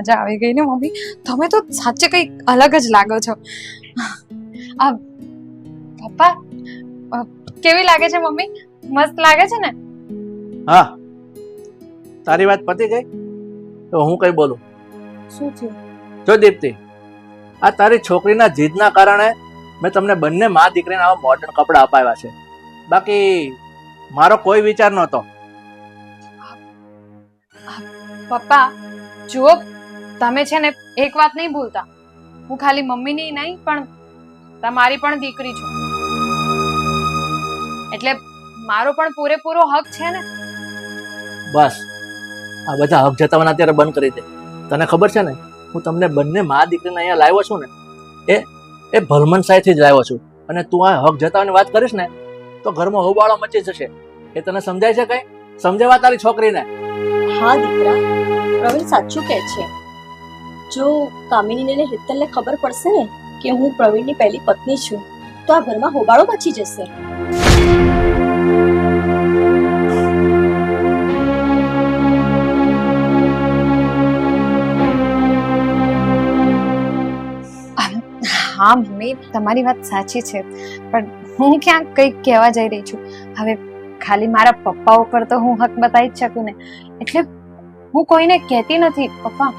મજા આવી ગઈ ને મમ્મી? તમે તો સાચે કંઈક અલગ જ લાગો છો. આ પપ્પા કેવી લાગે છે મમ્મી? મસ્ત લાગે છે ને? હા. તારી વાત પતી ગઈ? તો હું કઈ બોલું? શું થયું? જો દીપ્તિ આ તારી છોકરીના જીદના કારણે મેં તમને બંને મા દીકરીને આવા મોડર્ન કપડાં અપાવ્યા છે. બાકી મારો કોઈ વિચાર નહોતો. પપ્પા જુઓ તમે છે ને એક વાત નહીં ભૂલતા. હું ખાલી મમ્મીની નહીં પણ તમારી પણ દીકરી છું. એટલે મારો પણ પૂરેપૂરો હક છે ને? બસ. આ બધા હક જતાવાના અત્યારે બંધ કરી દે. તને ખબર છે ને હું તમને બંને મા દીકરીને અહીંયા લાવ્યો છું ને એ એ ભલમન સાહેબથી જ લાવ્યો છું. અને તું આ હક જતાવાની વાત કરીશ ને તો ઘરમાં હોબાળો મચી જશે. એ તને સમજાય છે કઈ? સમજાવવા તારી છોકરીને. હા દીકરા. પ્રવીણ સાચું કહે છે. જો કામિનીને હેતલને ખબર પડશે ને કે હું પ્રવીણની પહેલી પત્ની છું, તો આ ઘરમાં હોબાળો મચી જશે. હા, મમ્મી, તમારી વાત સાચી છે, પણ હું ક્યાંક કંઈક કહેવા જઈ રહી છું. હવે ખાલી મારા પપ્પા ઉપર તો હું હક બતાવી જ શકું ને. એટલે હું કોઈને કહેતી નથી, પપ્પા.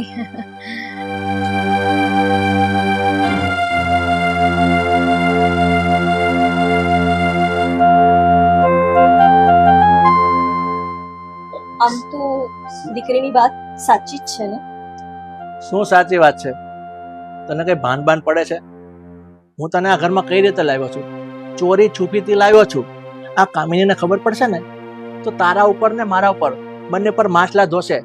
આમ તો દીકરીની વાત સાચી જ છે ને? શું સાચી વાત છે? તને કઈ ભાન ભાન પડે છે? હું તને આ ઘરમાં કઈ રીતે લાવ્યો છું? ચોરી છુપીથી લાવ્યો છું? આ કામિનીને ખબર પડશે ને? તો તારા ઉપર ને મારા ઉપર બંને પર માછલા ધોશે.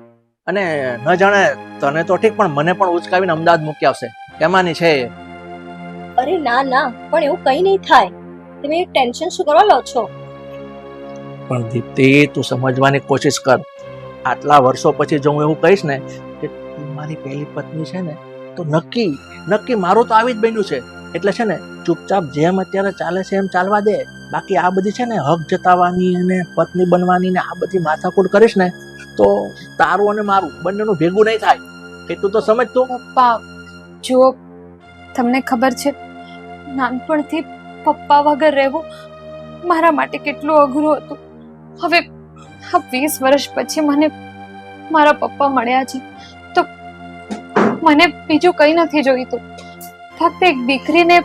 અને ન જાણે તને તો ઠીક પણ મને પણ ઉચકાવીને અમદાવાદ મૂકી આવશે. એમાંની છે અરે ના ના પણ એવું કંઈ નહીં થાય. તમે ટેન્શન શું કરવા લો છો? પણ દીપ્તિ તું સમજવાની કોશિશ કર. આટલા વર્ષો પછી જો હું એવું કહીશ ને કે તું મારી પહેલી પત્ની છે ને તો નક્કી નક્કી મારું તો આવી જ બન્યું છે. એટલે છે ને ચૂપચાપ જેમ અત્યારે ચાલે છે એમ ચાલવા દે. બાકી આ બધી છે ને હક જતાવાની અને પત્ની બનવાની ને આ બધી માથાકૂટ કરીશ ને તો તારું અને મારું બંનેનું ભેગું નહીં થાય. એટલું તો સમજતો. પપ્પા જુઓ તમને ખબર છે નાનપણથી પપ્પા વગર રહેવું મારા માટે કેટલું અઘરું હતું. હવે આ વીસ વર્ષ પછી મને મારા પપ્પા મળ્યા છે તો મને બીજું કંઈ નથી જોઈતું. ફક્ત એક દીકરીને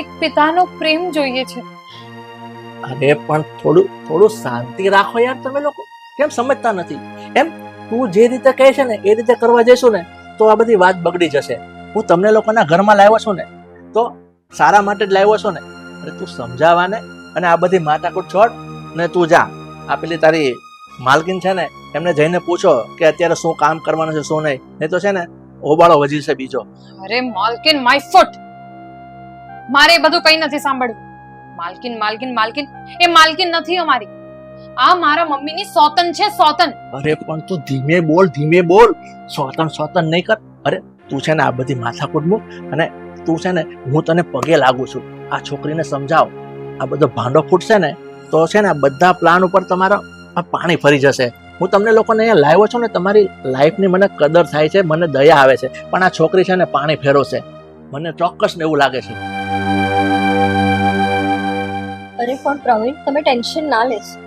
એક પિતાનો પ્રેમ જોઈએ છે. અરે પણ થોડું થોડું શાંતિ રાખો યાર તમે લોકો. કેમ સમજતા નથી? એમ? તું જે રીતે કહે છે ને, એ રીતે કરવા જઈશું ને, તો આ બધી વાત બગડી જશે. હું તમને લોકોના ઘરમાં લાવ્યો છું ને, તો સારા માટે જ લાવ્યો છું ને. અરે તું સમજાવાને અને આ બધી માતાકૂટ છોડ, ને તું જા. આ પેલી તારી માલકીન છે ને, એમને જઈને પૂછો કે અત્યારે શું કામ કરવાનું છે, શું નહીં. નહીં તો છે ને ઓબાળો વજી છે બીજો. અરે માલકીન, માય ફૂટ! મારે બધું કંઈ નથી સાંભળ્યું. માલકીન માલકીન, માલકિન. એ માલકીન નથી અમારી. આ મારા મમ્મીની સોતન છે સોતન. અરે પણ તું ધીમે બોલ ધીમે બોલ. સોતન સોતન નહીં કર. અરે તું છે ને આ બધી માથાકૂટ મૂક અને તું છે ને હું તને પગે લાગુ છું. આ છોકરીને સમજાવ. આ બધો ભાંડો ફૂટશે ને તો છે ને આ બધા પ્લાન ઉપર તમારા આ પાણી ફરી જશે. હું તમને લોકોને અહીંયા લાવ્યો છું ને તમારી લાઈફની મને કદર થાય છે મને દયા આવે છે પણ આ છોકરી છે ને પાણી ફેરવશે. મને ચોક્કસ ને એવું લાગે છે. અરે પણ પ્રવીણ તમે ટેન્શન ના લેશો.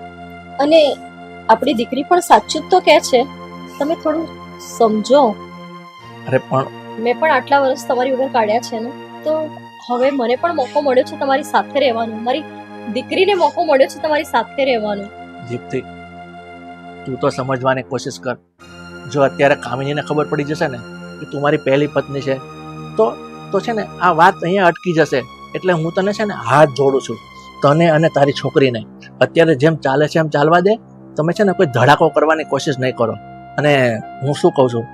અને આપણી દીકરી પણ સાચું તો કહે છે. તમે થોડું સમજો. અરે પણ મેં પણ આટલા વર્ષ તમારી વગર કાઢ્યા છે ને. તો હવે મને પણ મોકો મળ્યો છે તમારી સાથે રહેવાનો. મારી દીકરીને મોકો મળ્યો છે તમારી સાથે રહેવાનો. જીપથી તું તો સમજવાની કોશિશ કર. જો અત્યારે કામિનીને ખબર પડી જશે ને કે તું મારી પહેલી પત્ની છે તો તો છે ને આ વાત અહીંયા અટકી જશે. એટલે હું તને છે ને હાથ જોડું છું. તને અને તારી છોકરીને. અત્યારે જેમ ચાલે છે એમ ચાલવા દે. તમે છે ને કોઈ ધડાકો કરવાની કોશિશ નહીં કરો. અને હું શું કહું છું?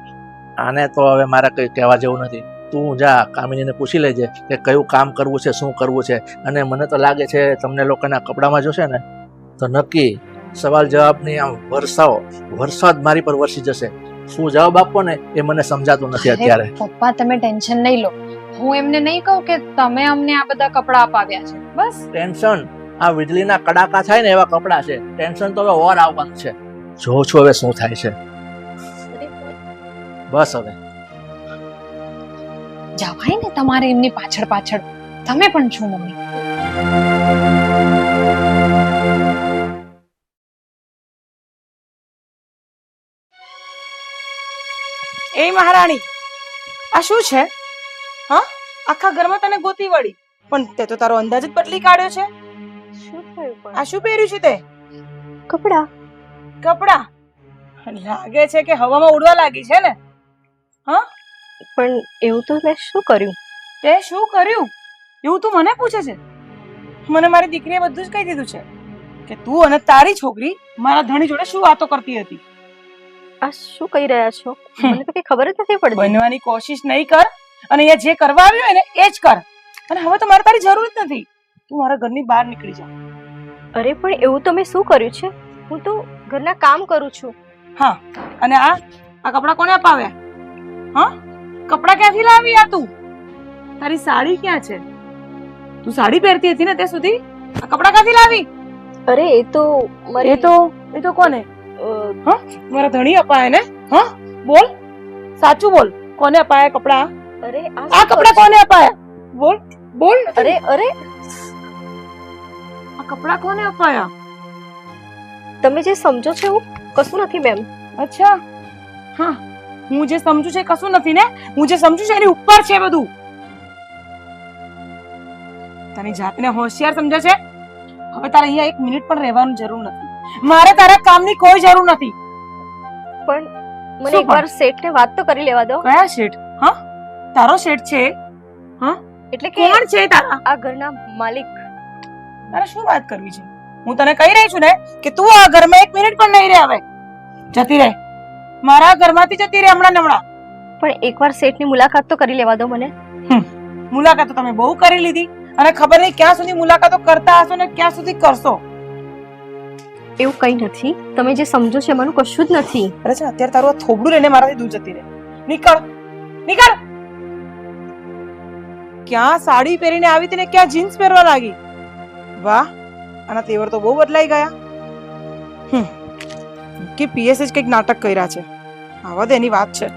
આને તો હવે મારે કંઈ કહેવા જેવું નથી. તું જા કામિનીને પૂછી લેજે કે કયું કામ કરવું છે શું કરવું છે. અને મને તો લાગે છે તમને લોકોના કપડામાં જોશે ને તો નક્કી સવાલ જવાબની આમ વરસાવો. વરસાદ મારી પર વરસી જશે. શું જવાબ આપવો ને એ મને સમજાતું નથી અત્યારે. પપ્પા તમે ટેન્શન નહીં લો. હું એમને નહીં કહું કે તમે અમને આ બધા કપડા અપાવ્યા છે. બસ. ટેન્શન? આ વીજળીના કડાકા થાય ને એવા કપડાં છે. ટેન્શન તો હવે ઓર આવવાનું છે. જોઉં છું હવે શું થાય છે. બસ હવે. જવાય ને તમારે એમની પાછળ પાછળ. તમે પણ છો મમ્મી. એ મહારાણી આ શું છે? હા? આખા ઘરમાં તને ગોતી વળી. પણ તે તો તારો અંદાજ જ બદલી કાઢ્યો છે. થયું પણ. આ શું પહેર્યું છે તે? કપડા. કપડા? લાગે છે કે હવામાં ઉડવા લાગી છે ને? પણ એવું તો મેં શું કર્યું? તે શું કર્યું? એવું તું મને પૂછે છે? મને મારી દીકરીએ બધું જ કહી દીધું છે કે તું અને તારી છોકરી મારા ધણી જોડે શું વાતો કરતી હતી. આ શું કહી રહ્યા છો? મને તો કઈ ખબર જ નથી પડતી. બનવાની કોશિશ નહીં કર અને અહીંયા જે કરવા આવ્યો હોય ને એ જ કર. અને હવે તો મારે તારી જરૂર જ નથી. તું મારા ઘરની બહાર નીકળી જા. અરે પણ એવું તો મેં શું કર્યું છે? હું તો ઘરના કામ કરું છું. હા અને આ આ કપડાં કોને અપાવ્યા? હા? કપડાં ક્યાંથી લાવી આ તું? તારી સાડી ક્યાં છે? તું સાડી પહેરતી હતી ને ત્યાં સુધી? આ કપડા ક્યાંથી લાવી? અરે એ તો એ તો એ તો કોને? હા? મારા ધણી અપાય ને? હા? બોલ. સાચું બોલ. કોને અપાયા કપડા? અરે આ કપડા કોને અપાયા? બોલ. બોલ. અરે અરે આ કપડા કોને અપાયા? તમે જે સમજો છો એવું કશું નથી મેમ. અચ્છા. હા હું જે સમજુ છે કશું નથી ને? હું જે સમજુ છે એની ઉપર છે બધું. તને જાતને હોશિયાર સમજે છે? હવે તારે અહીંયા એક મિનિટ પણ રહેવાની જરૂર નથી. મારે તારા કામની કોઈ જરૂર નથી. પણ મને એકવાર શેઠને વાત તો કરી લેવા દો. કયા શેઠ? હા? તારો શેઠ છે? હા? એટલે કે કોણ છે તારા? આ ઘરના માલિક. તારે શું વાત કરવી છે? હું તને કહી રહી છું ને કે તું આ ઘરમાં એક મિનિટ પણ નહીં રહે હવે. જતી રહે. મારા ઘરમાંથી જતી રહે હમણાં ને હમણાં. પણ એકવાર શેઠની મુલાકાત તો કરી લેવા દો મને. મુલાકાત તો તમે બહુ કરી લીધી અને ખબર નહીં ક્યાં સુધી મુલાકાતો કરતા હશો ને ક્યાં સુધી કરશો. એવું કઈ નથી. તમે જે સમજો છો એમાંનું કશું જ નથી. અરે છે અત્યારે તારું આ થોબડું લઈને મારાથી દૂર જતી રહે. નીકળ. નીકળ. ક્યાં સાડી પહેરીને આવી હતી ને ક્યાં જીન્સ પહેરવા લાગી? વાહ આના તેવર તો બહુ બદલાઈ ગયા. હમ કે પીએસ જ કંઈક નાટક કર્યા છે. આવા દે એની વાત છે.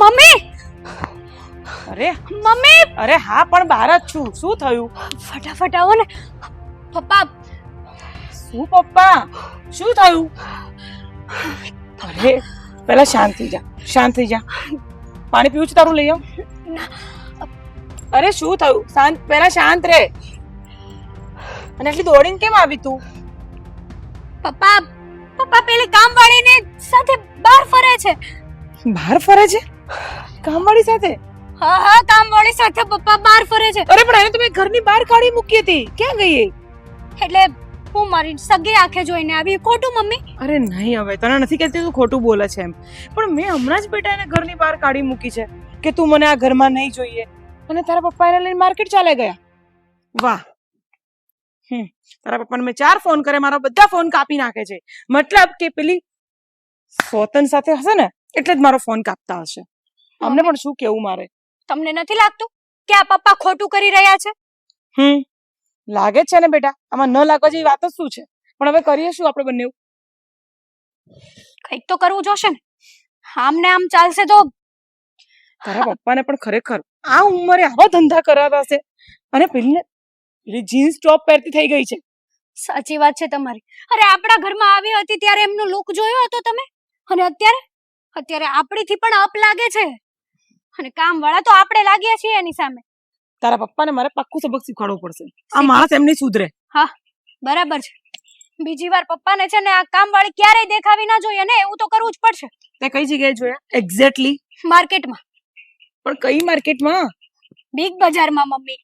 મમ્મી! અરે મમ્મી! અરે હા પણ બહાર જ છું. શું થયું? ફટાફટ આવો ને. પપ્પા! શું પપ્પા? શું થયું? અરે પહેલા શાંત થઈ જા શાંત થઈ જા. પાણી પીવું છે તારું લઈ આવ. અરે શું થયું? શાંત પહેલા શાંત રહે અને એટલી દોડીને કેમ આવી તું? પપ્પા પપ્પા પેલી કામવાળીને સાથે બહાર ફરે છે. બહાર ફરે છે? કામવાળી સાથે? હા હા કામવાળી સાથે પપ્પા બહાર ફરે છે. અરે પણ એને તો મેં ઘરની બહાર કાઢી મૂકી હતી. ક્યાં ગઈ? એટલે હું મારી સગી આંખે જોઈને આવી ખોટું મમ્મી? અરે નહીં હવે તને નથી કહેતી તું ખોટું બોલે છે એમ. પણ મેં હમણાં જ બેટા એને ઘરની બહાર કાઢી મૂકી છે કે તું મને આ ઘરમાં નહીં જોઈએ. અને તારા પપ્પા એને લઈને માર્કેટ ચાલે ગયા. વાહ. હમ. તારા પપ્પાને મેં ચાર ફોન કરે મારા બધા ફોન કાપી નાખે છે. મતલબ કે પેલી સ્વતન સાથે હશે ને એટલે જ મારો ફોન કાપતા હશે. અમને પણ શું કેવું મારે? તમને નથી લાગતું કે આ પપ્પા ખોટું કરી રહ્યા છે? હમ. લાગે જ છે ને બેટા? આમાં ન લાગવા જેવી વાત જ શું છે? પણ હવે કરીએ શું આપણે બંને કંઈક તો કરવું જોશે ને. આમ ને આમ ચાલશે તો. તારા પપ્પાને પણ ખરેખર આ ઉંમરે આવા ધંધા કરાતા હશે. અને પેલી પેલી જીન્સ ટોપ પહેરતી થઈ ગઈ છે. સાચી વાત છે તમારી. અરે આપણા ઘરમાં આવી હતી ત્યારે એમનો લુક જોયો હતો તમે? અને અત્યારે? અત્યારે આપણીથી પણ અપ લાગે છે. અને કામ વાળા તો આપણે લાગ્યા છીએ એની સામે. તારા પપ્પાને મારે પાક્કું સબક શીખવાડવું પડશે. આ માણસ એમની સુધરે. હા. બરાબર છે. બીજી વાર પપ્પાને છે ને આ કામ વાળી ક્યારેય દેખાવી ના જોઈએ ને એવું તો કરવું જ પડશે. તે કઈ જગ્યાએ જોયા? એક્ઝેક્ટલી માર્કેટમાં. પણ કઈ માર્કેટમાં? બિગ બજારમાં મમ્મી.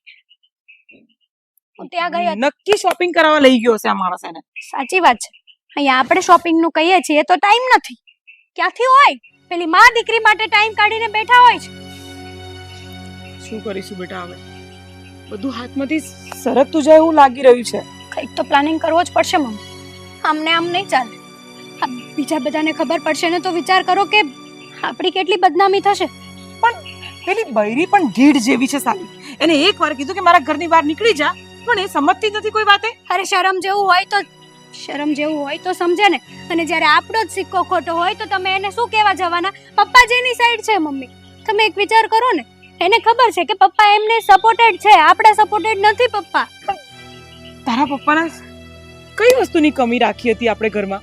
હું ત્યાં ગઈ નક્કી શોપિંગ કરાવવા લઈ ગયો છે આ માણસ એને. સાચી વાત છે. અહીંયા આપણે શોપિંગનું કહીએ છીએ તો ટાઈમ નથી. ક્યાંથી હોય? પેલી માં દીકરી માટે ટાઈમ કાઢીને બેઠા હોય છે. શું કરીશું બેટા હવે? બધું હાથમાંથી સરકતું જાય એવું લાગી રહ્યું છે. કંઈક તો પ્લાનિંગ કરવો જ પડશે મમ્મી. આમને આમ નહીં ચાલે. બીજા બધાને ખબર પડશે ને તો વિચાર કરો કે આપણી કેટલી બદનામી થશે. પણ પેલી બૈરી પણ ઢીઢ જેવી છે સાલી. એને એક વાર કીધું કે મારા ઘરની બહાર નીકળી જા પણ એ સમજતી નથી કોઈ વાતે. અરે શરમ જેવું હોય તો શરમ જેવું હોય તો સમજે ને. અને જ્યારે આપણો જ સિક્કો ખોટો હોય તો તમે એને શું કહેવા જવાના? પપ્પા જેની સાઈડ છે મમ્મી. તમે એક વિચાર કરો ને. એને ખબર છે કે પપ્પા એમને સપોર્ટેડ છે. આપણે સપોર્ટેડ નથી પપ્પા. તારા પપ્પાના કઈ વસ્તુની કમી રાખી હતી આપણે ઘરમાં?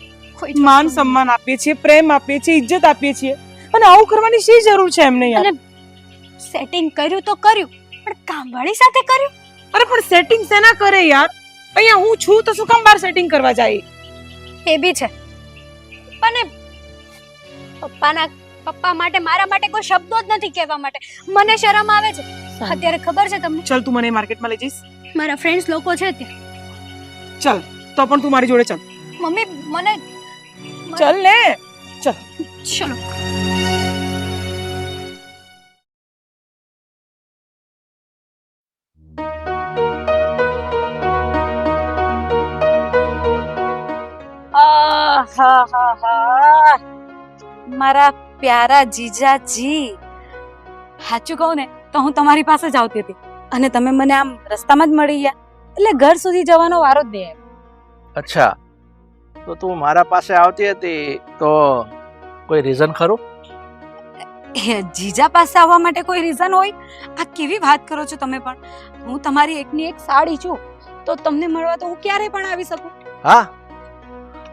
માન સન્માન આપીએ છીએ પ્રેમ આપીએ છીએ ઇજ્જત આપીએ છીએ. અને આવું કરવાની શી જરૂર છે એમને યાર? સેટિંગ કર્યું તો કર્યું પણ કામવાળી સાથે કર્યું? અરે પણ સેટિંગ શેના કરે યાર? અહીંયા હું છું તો શું કામ બાર સેટિંગ કરવા જાય? એ બી છે. પણ પપ્પાના પપ્પા માટે મારા માટે કોઈ શબ્દો જ નથી કહેવા માટે. મને શરમ આવે છે. અત્યારે ખબર છે તમને? ચલ તું મને માર્કેટમાં લઈ જઈશ. મારા ફ્રેન્ડ્સ લોકો છે ત્યાં. ચલ તો પણ તું મારી જોડે ચલ. મમ્મી મને ચલ ને. ચલો. આહાહાહા. મારા પ્યારા જીજાજી. સાચું કહું ને તો હું તમારી પાસે જ આવતી હતી. અને તમે મને આમ રસ્તામાં જ મળી ગયા. એટલે ઘર સુધી જવાનો વારો જ નહીં આવ્યો. અચ્છા. તો તું મારા પાસે આવતી હતી તો કોઈ રીઝન ખરું? જીજા પાસે આવવા માટે કોઈ રીઝન હોય? આ કેવી વાત કરો છો તમે પણ? હું તમારી એકની એક સાડી છું. તો તમને મળવા તો હું ક્યારે પણ આવી શકું? હા.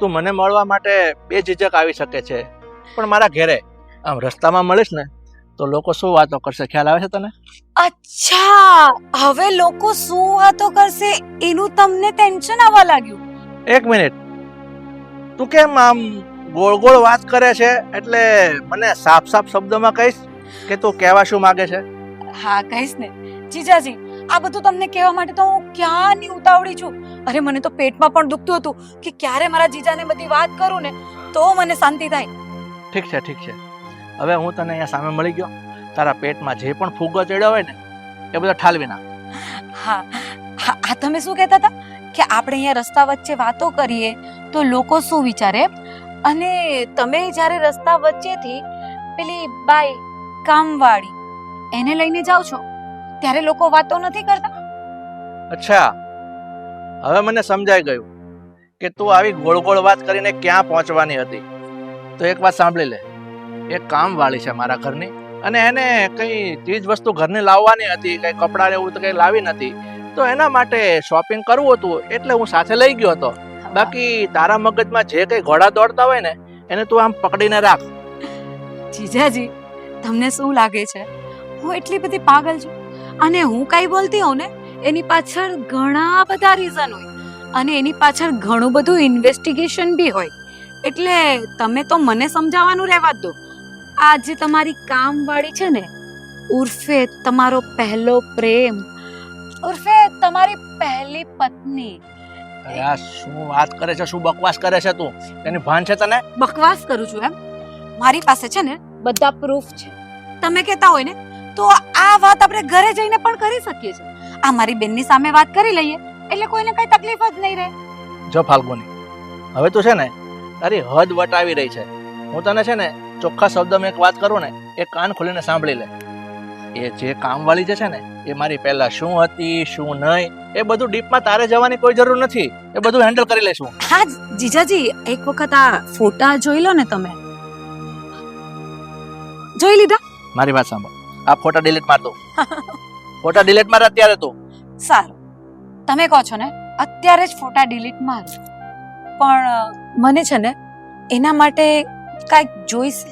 તું મને મળવા માટે બે જીજક આવી શકે છે. પણ મારા ઘેરે આમ રસ્તામાં મળીશ ને તો લોકો શું વાતો કરશે? ખ્યાલ આવે છે તને? અચ્છા હવે લોકો શું વાતો કરશે એનું તમને ટેન્શન આવવા લાગ્યું. એક મિનિટ. તું કેમ આમ ગોળ ગોળ વાત કરે છે? એટલે મને સાફ સાફ શબ્દોમાં કહીશ કે તું કહેવા શું માંગે છે? હા કહીશ ને. જીજાજી આ બધું તમને કહેવા માટે તો હું ક્યાંની ઉતાવળી છું? અરે મને તો પેટમાં પણ દુખતું હતું કે ક્યારે મારા જીજાને બધી વાત કરું ને તો મને શાંતિ થાય. ઠીક છે ઠીક છે. હવે હું તને અહીંયા સામે મળી ગયો. તારા પેટમાં જે પણ ફૂગો ચડ્યો હોય ને એ બધો ઠાલવી નાખ. હા હા આ તમે શું કહેતા હતા? કે આપણે અહીંયા રસ્તા વચ્ચે વાતો કરીએ તો લોકો શું વિચારે? અને તમે જ્યારે રસ્તા વચ્ચેથી પેલી બાઈ કામવાળી એને લઈને જાઓ છો ત્યારે લોકો વાતો નથી કરતા? અચ્છા. હવે મને સમજાઈ ગયું કે તું આવી ગોળ ગોળ વાત કરીને ક્યાં પહોંચવાની હતી? તો એક વાત સાંભળી લે. એ કામવાળી છે મારા ઘરની અને એને કઈ ચીજ વસ્તુ ઘરની લાવવાની હતી, કઈ કપડાં એવું તો કઈ લાવી નથી તો એના માટે શોપિંગ કરવું હતું એટલે હું સાથે લઈ ગયો હતો. બાકી તારા મગજમાં જે કઈ ઘોડા દોડતા હોય ને, એને તું આમ પકડીને રાખ. જીજાજી, તમને શું લાગે છે? હું એટલી બધી પાગલ છું. અને હું કઈ બોલતી હોઉં ને, એની પાછળ ઘણા બધા રીઝન હોય. અને એની પાછળ ઘણું બધું ઇન્વેસ્ટિગેશન બી હોય. એટલે તમે તો મને સમજાવવાનું રહેવા દો. આ જે તમારી કામવાળી છે ને ઉર્ફે તમારો પહેલો પ્રેમ ઉર્ફે તમારી પહેલી પત્ની. અરે આ શું વાત કરે છે શું બકવાસ કરે છે તું? એની ભાન છે તને? બકવાસ કરું છું એમ. મારી પાસે છે ને બધા પ્રૂફ છે. તમે કહેતા હોય ને તો આ વાત આપણે ઘરે જઈને પણ કરી શકીએ છીએ. આ મારી બેનની સામે વાત કરી લઈએ એટલે કોઈને કઈ તકલીફ જ નહીં રહે. જો ફાલ્ગુની હવે તો છે ને તારી હદ વટાવી રહી છે. હું તને છે ને ચોખ્ખા શબ્દમાં એક વાત કરું ને એ કાન ખોલીને સાંભળી લે. એ જે કામવાળી જે છે ને એ મારી પહેલા શું હતી શું નહીં એ બધું ડીપમાં તારે જવાની કોઈ જરૂર નથી. એ બધું હેન્ડલ કરી લેશું હા જીજાજી એક વખત આ ફોટા જોઈ લો ને તમે. જોઈ લીધા? મારી વાત સાંભળ. આ ફોટા ડિલીટ માર દો. ફોટા ડિલીટ માર અત્યારે તું. સારું. તમે કહો છો ને અત્યારે જ ફોટા ડિલીટ મારો. પણ મને છે ને એના માટે કાંઈક જોઈશે.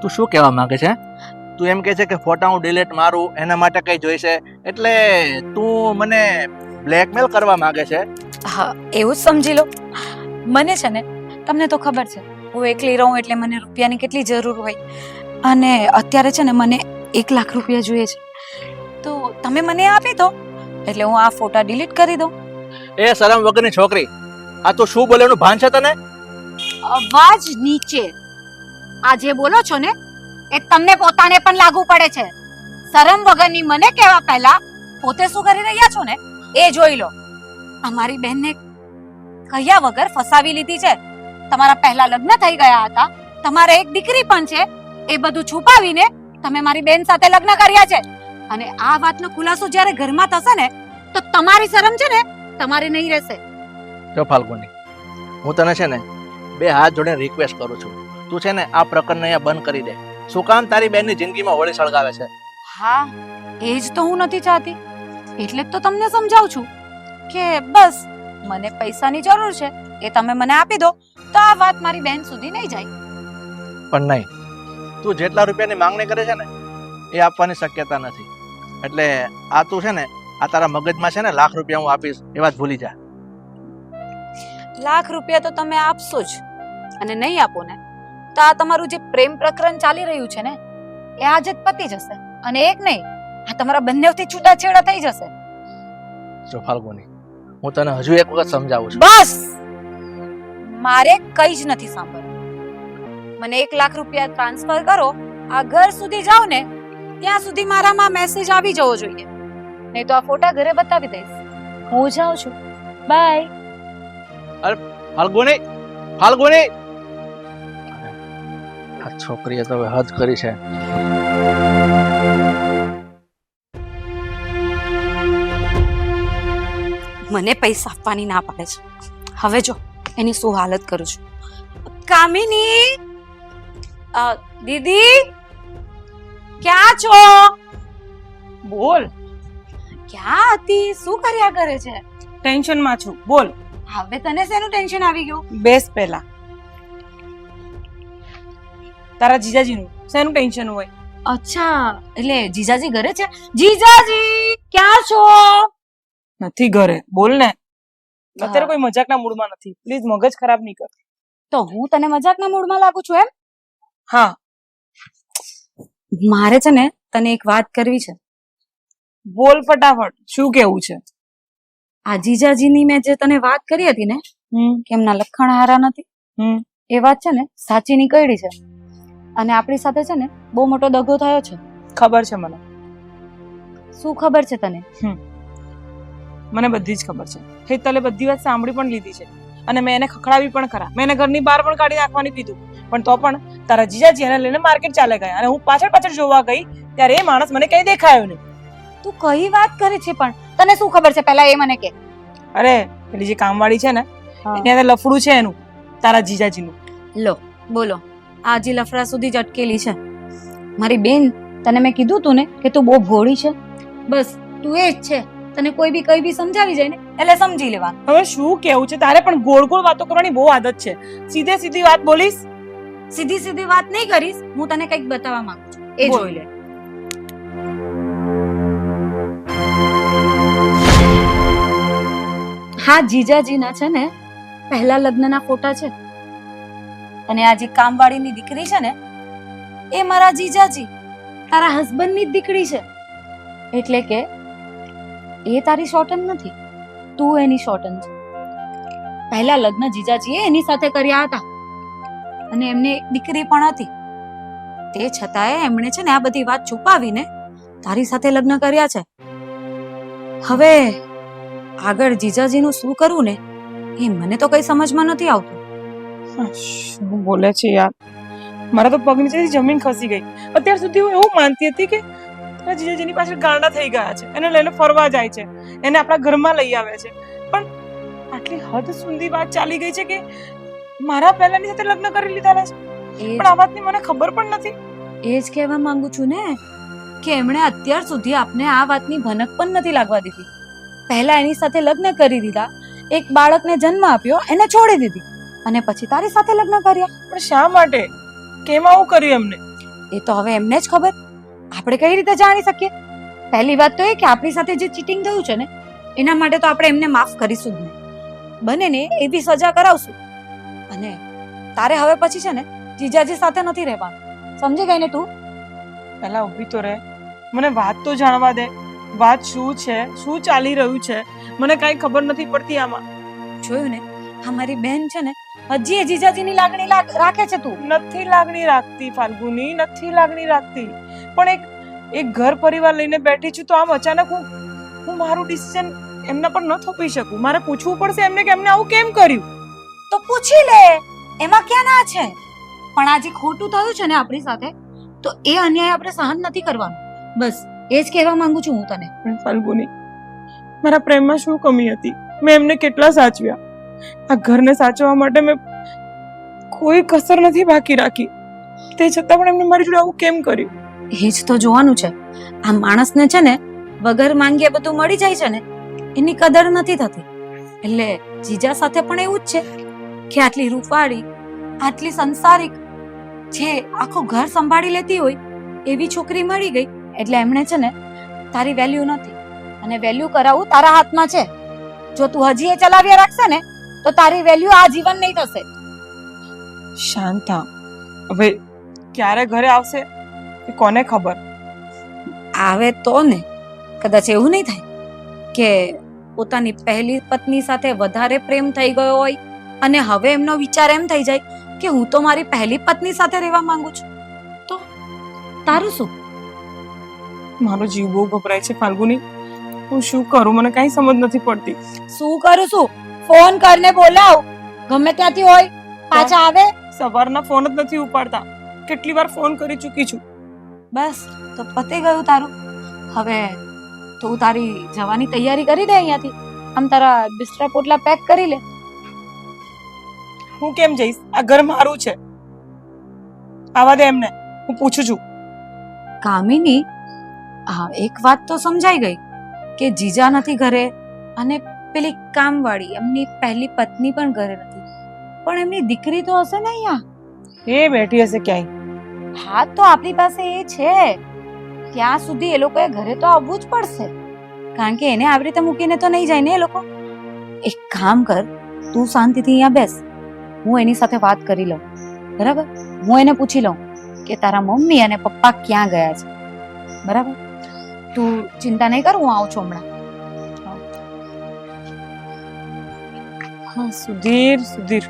તું શું કહેવા માંગે છે? તું એમ કહે છે કે ફોટા હું ડિલીટ મારું એના માટે કઈ જોઈશે એટલે તું મને બ્લેકમેલ કરવા માંગે છે? હા એવું જ સમજી લો. મને છે ને તમને તો ખબર છે હું એકલી રહું એટલે મને રૂપિયાની કેટલી જરૂર હોય. અને અત્યારે છે ને મને એક લાખ રૂપિયા જોઈએ છે. તો તમે મને આપી દો એટલે હું આ ફોટા ડિલીટ કરી દઉં. એ શરમ વગરની છોકરી. આ તો શું બોલેનું ભાન છે તને? અવાજ નીચે. આ જે બોલો છો ને, એ તમને પોતાને પણ લાગુ પડે છે. શરમ વગરની મને કહેવા પહેલા પોતે શું કરી રહ્યા છો ને, એ જોઈ લો. અમારી બહેનને કહ્યા વગર ફસાવી લીધી છે. તમારા પહેલા લગ્ન થઈ ગયા હતા. તમારે એક દીકરી પણ છે. એ બધું છુપાવીને તમે મારી બેન સાથે લગ્ન કર્યા છે. અને આ વાતનો ખુલાસો જ્યારે ઘરમાં થશે ને, તો તમારી શરમ છે ને તમારી નહીં રહેશે. જો ફાલ્ગુની હું તને છે ને બે હાથ જોડે રિક્વેસ્ટ કરું છું. તું છે ને આ પ્રકરણને અહીંયા બંધ કરી દે. શું કામ તારી બેનની જિંદગીમાં હોળી સળગાવે છે? હા એ જ તો હું નથી ચાહતી. એટલે જ તો તમને સમજાવું છું કે બસ મને પૈસાની જરૂર છે. એ તમે મને આપી દો તો આ વાત મારી બેન સુધી નહીં જાય. પણ નહીં. તું જેટલા રૂપિયાની માંગણી કરે છે ને એ આપવાની શક્યતા નથી. એટલે આ તું છે ને આ તારા મગજમાં છે ને લાખ રૂપિયા હું આપીશ. એ વાત ભૂલી જા. લાખ રૂપિયા તો તમે આપશો જ. અને નહીં આપો ને તો આ તમારું જે પ્રેમ પ્રકરણ ચાલી રહ્યું છે ને એ આજે જ પતી જશે. અને એક નહીં આ તમારા બંનેવથી છૂટાછેડા થઈ જશે. જો ફાલ્ગુની હું તને હજુ એક વખત સમજાવું છું. બસ! મારે કઈ જ નથી સાંભળવું. મને એક લાખ રૂપિયા ટ્રાન્સફર કરો આ ઘર સુધી જાવ ને ત્યાં સુધી મારામાં મેસેજ આવી જવો જોઈએ. નહીં તો આ ફોટા ઘરે બતાવી દઈશ. હું જાઉં છું. બાય. ફાલ્ગુની ફાલ્ગુની. આ છોકરીએ તો હવે હદ કરી છે. મને પૈસા આપવાની ના પાડે છે. હવે જો એની શું હાલત કરું છું. કામિની! અ, દીદી! ક્યાં છો? બોલ. ક્યાં હતી? શું કર્યા કરે છે? ટેન્શનમાં છું. બોલ. હવે તને શેનું ટેન્શન આવી ગયું? બેસ પહેલા. તારા જીજાજીનું. શેનું ટેન્શન હોય? અચ્છા એટલે જીજાજી ઘરે છે? જીજાજી ક્યાં છો? નથી ઘરે. બોલ ને. અત્યારે કોઈ મજાકના મૂડમાં નથી. પ્લીઝ મગજ ખરાબ નહીં કર. તો હું તને મજાકના મૂડમાં લાગુ છું એમ? હા. મારે છે ને તને એક વાત કરવી છે. બોલ ફટાફટ શું કેવું છે? આ જીજાજીની મેં જે તને વાત કરી હતી ને કે એમના લખણ હારા નથી એ વાત છે ને સાચી નીકળી છે. અને આપણી સાથે છે ને બહુ મોટો દગો થયો છે. ખબર છે મને. શું ખબર છે તને? મને બધી જ ખબર છે. હેતલે બધી વાત સાંભળી પણ લીધી છે. અને મેં એને ખખડાવી પણ ખરા. મેં એને ઘરની બહાર પણ કાઢી નાખવાની કીધું. પણ તો પણ તારા જીજાજી એને લઈને માર્કેટ ચાલે ગયા. અને હું પાછળ પાછળ જોવા ગઈ ત્યારે એ માણસ મને કઈ દેખાયો નહીં. તું કઈ વાત કરે છે પણ? તને શું ખબર છે? પહેલા એ મને કે. અરે પેલી જે કામવાળી છે ને એને અંદર લફડું છે એનું તારા જીજાજીનું. લો બોલો. આ જે લફડા સુધી જ અટકેલી છે. મારી બેન તને મેં કીધું તું ને કે તું બહુ ભોળી છે. બસ તું એ જ છે. તને કોઈ બી કઈ બી સમજાવી જાય ને એટલે સમજી લેવા હવે શું કેવું છે? તારે પણ ગોળ ગોળ વાતો કરવાની બહુ આદત છે. સીધે સીધી વાત બોલીશ? સીધી સીધી વાત નહીં કરીશ. હું તને કંઈક બતાવવા માંગુ છું. એ જોઈ લે. હા, જીજાજીના છે ને, પહેલા લગ્નના ફોટા છે. અને આ જે કામવાળીની દીકરી છે ને, એ મારા જીજાજી, તારા હસબન્ડની જ દીકરી છે. એટલે કે, એ તારી શોર્ટન નથી, તું એની શોર્ટન છે. પહેલા લગ્ન જીજાજીએ એની સાથે કર્યા હતા. અને એમને એક દીકરી પણ હતી. તે છતાંય એમણે છે ને આ બધી વાત છુપાવીને તારી સાથે લગ્ન કર્યા છે. હવે આગળ જીજાજીનું શું કરવું ને એ મને તો કઈ સમજમાં નથી આવતું. શું બોલે છે યાર? મારા તો પગ નીચેથી જમીન ખસી ગઈ. અત્યાર સુધી હું એવું માનતી હતી કે તારા જીજાજીની પાછળ ગાંડા થઈ ગયા છે એને લઈને ફરવા જાય છે એને આપણા ઘરમાં લઈ આવે છે. પણ આટલી હદ સુધી વાત ચાલી ગઈ છે કે મારા પહેલાની સાથે લગ્ન કરી લીધા છે. પણ આ વાતની મને ખબર પણ નથી. એ જ કહેવા માંગુ છું ને કે એમણે અત્યાર સુધી આપને આ વાતની ભનક પણ નથી લાગવા દીધી. પહેલા એની સાથે લગ્ન કરી દીધા. એક બાળકને જન્મ આપ્યો એને છોડી દીધી. અને પછી તારી સાથે લગ્ન કર્યા. પણ શા માટે? કેમ આવું કર્યું એમને? એ તો હવે એમને જ ખબર. આપણે કઈ રીતે જાણી શકીએ? પહેલી વાત તો એ કે આપણી સાથે જે ચીટિંગ થયું છે ને એના માટે તો આપણે એમને માફ કરીશું જ નહીં. બને ને એવી સજા કરાવશું. અને તારે હવે પછી છે ને જીજાજી સાથે નથી રહેવાનું. સમજી ગઈ ને તું? પહેલા ઊભી તો રહે. મને વાત તો જાણવા દે. વાત શું છે? શું ચાલી રહ્યું છે? મને કાંઈ ખબર નથી પડતી આમાં. જોયું ને? આ મારી બેન છે ને હજી જીજાજીની લાગણી રાખે છે તું. નથી લાગણી રાખતી ફાલ્ગુની નથી લાગણી રાખતી. પણ એક એક ઘર પરિવાર લઈને બેઠી છું તો આમ અચાનક હું હું મારું ડિસિઝન એમના પર ન થોપી શકું. મારે પૂછવું પડશે એમને કે એમને આવું કેમ કર્યું? તો પૂછી લે. એમાં ક્યાં ના છે? પણ આજે ખોટું થયું છે ને આપણી સાથે તો એ અન્યાય આપણે સહન નથી કરવાનો. બસ. એ જ કહેવા માંગુ છું હું તને. ફાલ્ગુની મારા પ્રેમમાં શું કમી હતી? મેં એમને કેટલા સાચવ્યા? આ ઘરને સાચવવા માટે મેં કોઈ કસર નથી બાકી રાખી. તે છતાં પણ એમને મારી જોડે આવું કેમ કર્યું? એ જ તો જોવાનું છે. આ માણસને છે ને વગર માંગ્યા બધું મળી જાય છે ને એની કદર નથી થતી. એટલે જીજા સાથે પણ એવું જ છે કે આટલી રૂપાળી આટલી સંસારિક જે આખું ઘર સંભાળી લેતી હોય એવી છોકરી મળી ગઈ એટલે એમણે છે ને તારી વેલ્યુ નથી અને વેલ્યુ કરાવવું તારા હાથમાં છે. જો તું હજી એ ચલાવ્યા રાખશે ને તો તારી વેલ્યુ આ જીવન નહીં થશે. શાંતા હવે ક્યારે ઘરે આવશે એ કોને ખબર? આવે તો ને કદાચ એવું નહીં થાય કે પોતાની પહેલી પત્ની સાથે વધારે પ્રેમ થઈ ગયો હોય અને હવે એમનો વિચાર એમ થઈ જાય કે હું તો મારી પહેલી પત્ની સાથે રહેવા માંગુ છું. તો તારું શું? મારો જીવ બહુ ગભરાય છે ફાલ્ગુની. હું શું કરું? મને કઈ સમજ નથી પડતી. શું કરું છું? ફોન કરીને બોલાવ. ગમે ત્યાંથી હોય પાછા આવે. સવારના ફોન જ નથી ઉપાડતા. કેટલી વાર ફોન કરી ચૂકી છું. બસ તો પતી ગયું તારું. હવે તું તારી જવાની તૈયારી કરી દે અહીંયાથી. આમ તારા બિસ્તરા પોટલા પેક કરી લે. હું કેમ જઈશ? આ ઘર મારું છે. આવા દે એમને. હું પૂછું છું. કામિની હા એક વાત તો સમજાઈ ગઈ કે જીજા નથી ઘરે અને પેલી કામવાળી એમની પહેલી પત્ની પણ ઘરે નથી. પણ એમની દીકરી તો હશે ને અહીંયા? એ બેઠી હશે ક્યાંય. હા તો આપણી પાસે એ છે. ત્યાં સુધી એ લોકોએ ઘરે તો આવવું જ પડશે. કારણ કે એને આવી રીતે મૂકીને તો નહીં જાય ને એ લોકો. એક કામ કર તું શાંતિથી અહીંયા બેસ. હું એની સાથે વાત કરી લઉં. બરાબર? હું એને પૂછી લઉં કે તારા મમ્મી અને પપ્પા ક્યાં ગયા છે? બરાબર? તું ચિંતા નહીં કર હું આવું છું હમણાં. હા સુધીર સુધીર.